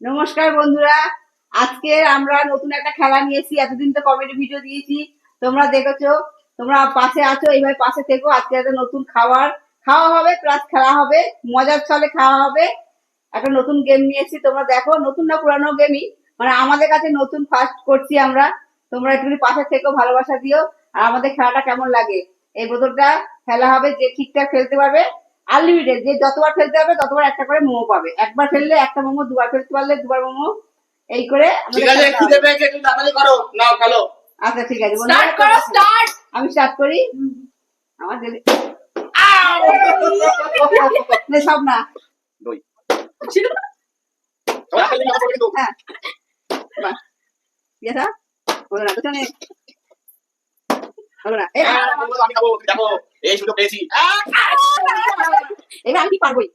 নমস্কার বন্ধুরা। আজকে আমরা নতুন একটা খেলা নিয়েছি, এতদিন তো কমেডি ভিডিও দিয়েছি। তোমরা দেখেছ, তোমরা পাশে আছো এইভাবে পাশে থেকো। আজকে একটা নতুন খাবার। খাওয়া হবে প্লাস খেলা হবে, মজার ছলে খাওয়া হবে। একটা নতুন গেম নিয়েছি, তোমরা দেখো। নতুন না পুরানো গেমই মানে আমাদের কাছে নতুন ফার্স্ট করছি আমরা। তোমরা একটু পাশে থেকো, ভালোবাসা দিও। আর আমাদের খেলাটা কেমন লাগে? এই বোতলটা খেলা হবে, যে ঠিকঠাক খেলতে পারবে আনলিমিটেড যে যতবার ফেলতে পারবে ততবার একটা করে মোমো পাবে। একবার ফেললে একটা মোমো দুবার ফেলতে পারলে দুবার মোমো এই করে ঠিক আছে খিদে পেয়েছে একটু তাড়াতাড়ি করো। নাও খেলো। আচ্ছা ঠিক আছে স্টার্ট করো স্টার্ট আমি স্টার্ট করি। আমার নে, সব না। দই। হ্যাঁ। বাহ ইয়েটা হলো না হলো না। হ্যাঁ, এই সুযোগ পেয়েছি এবার আমি কি পারবোই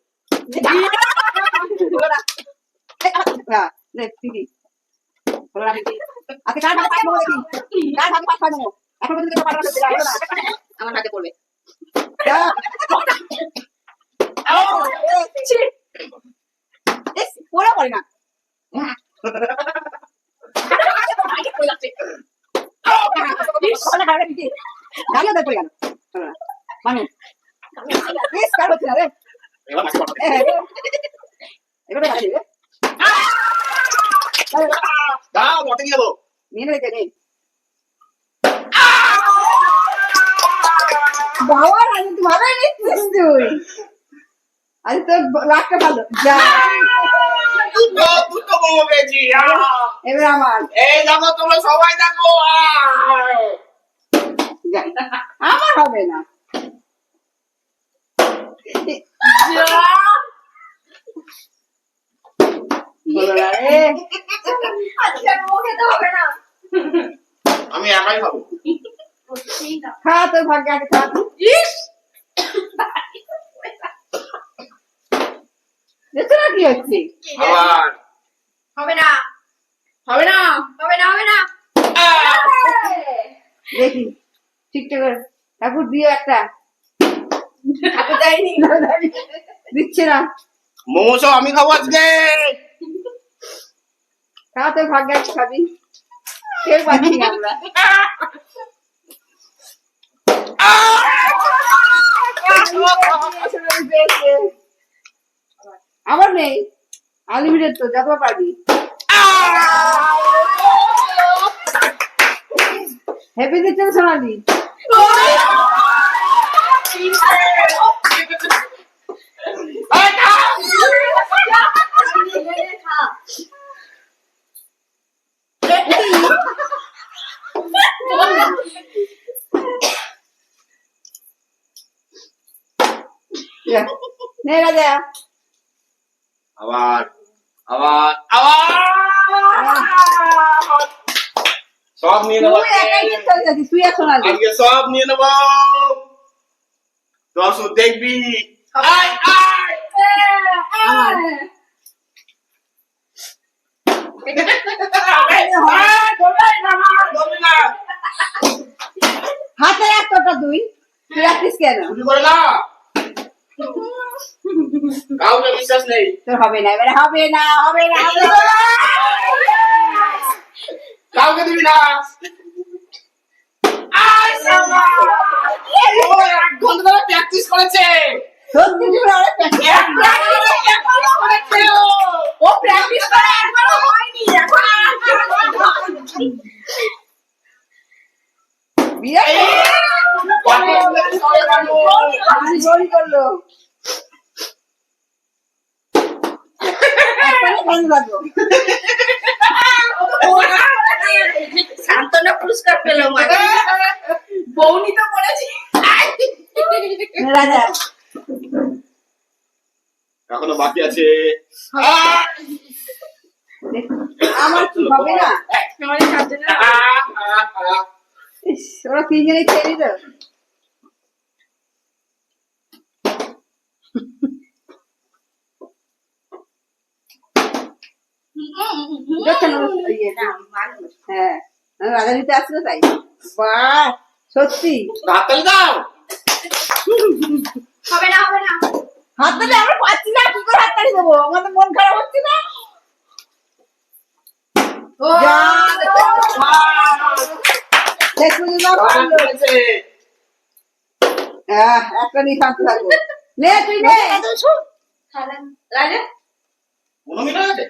হ্যাঁ দিদি আজকে কার ভাগে পাঁচ নেব দেখি কার ভাগে পাঁচ পাঁচ নেব এখন পর্যন্ত কেউ পাঁচ নেব হলো না আমার হাতে পড়বে। পড়ে না গাড়ি পড়ে গেল এবার রে দাও নিয়ে যাব নিয়ে নেবে নে বাবা রাজু তুই ভালোই নিচ্ছিস তুই আজ ভালো যা আহ! এবার আমার এই দেখো তোমরা সবাই দেখো। আমার হবে না বলো না রে আজকে মোমো খেতে হবে না আমি একাই খাব। খা তোর ভাগ্যে আগে খা না কি হচ্ছে হবে না হবে না হবে না হবে না। দেখি ঠিকঠাক করে। ঠাকুর দিও একটা। দিচ্ছে না মোমো সব আমি খাব আজকে। খা তোর ভাগ্যে আছে খাবি। কেউ পাচ্ছি না আমরা। আমার নেই। আনলিমিটেড তো যত পারবি। হ্যাপি দিচ্ছেন সোনালি যা। নে রাজা আবার আবার আবার সব নিয়ে নেব তুই আজকে। সব নিয়ে নেব দর্শক দেখবি আয় আয়। হাতে এক তোটা তুই তুই রাখিস কেন করে না কাউকে বিশ্বাস নেই। তোর হবে না এবারে হবে না হবে না হবে না। কাউকে দিবি না। প্র্যাকটিস করেছে। সত্যি অনেক প্র্যাকটিস এক ঘণ্টা ধরে practice করেছে ও। ও প্র্যাকটিস করে একবারও হয়নি এখন বিরাট এই, practice করে সবাই জানো। করল। সান্ত্বনা পুরস্কার পেল বৌনি তো করেছি। রাজা। এখনও বাকি আছে। আমার কি হবে না। ওরা তিনজনেই খেয়ে নিত হ্যাঁ রাজা নিতে আসলো তাই। বাহ সত্যি। হাততালি দাও। হবে না হবে না। হাত আমরা পাচ্ছি না কি করে হাততালি দেবো? আমাদের মন খারাপ হচ্ছে না? ও যা। বাহ! শেষ পর্যন্ত বাহ, পারল। হয়েছে। আহ, একটা নিয়ে শান্ত থাকব। নে তুই নে রাজা পনেরো মিনিট আছে?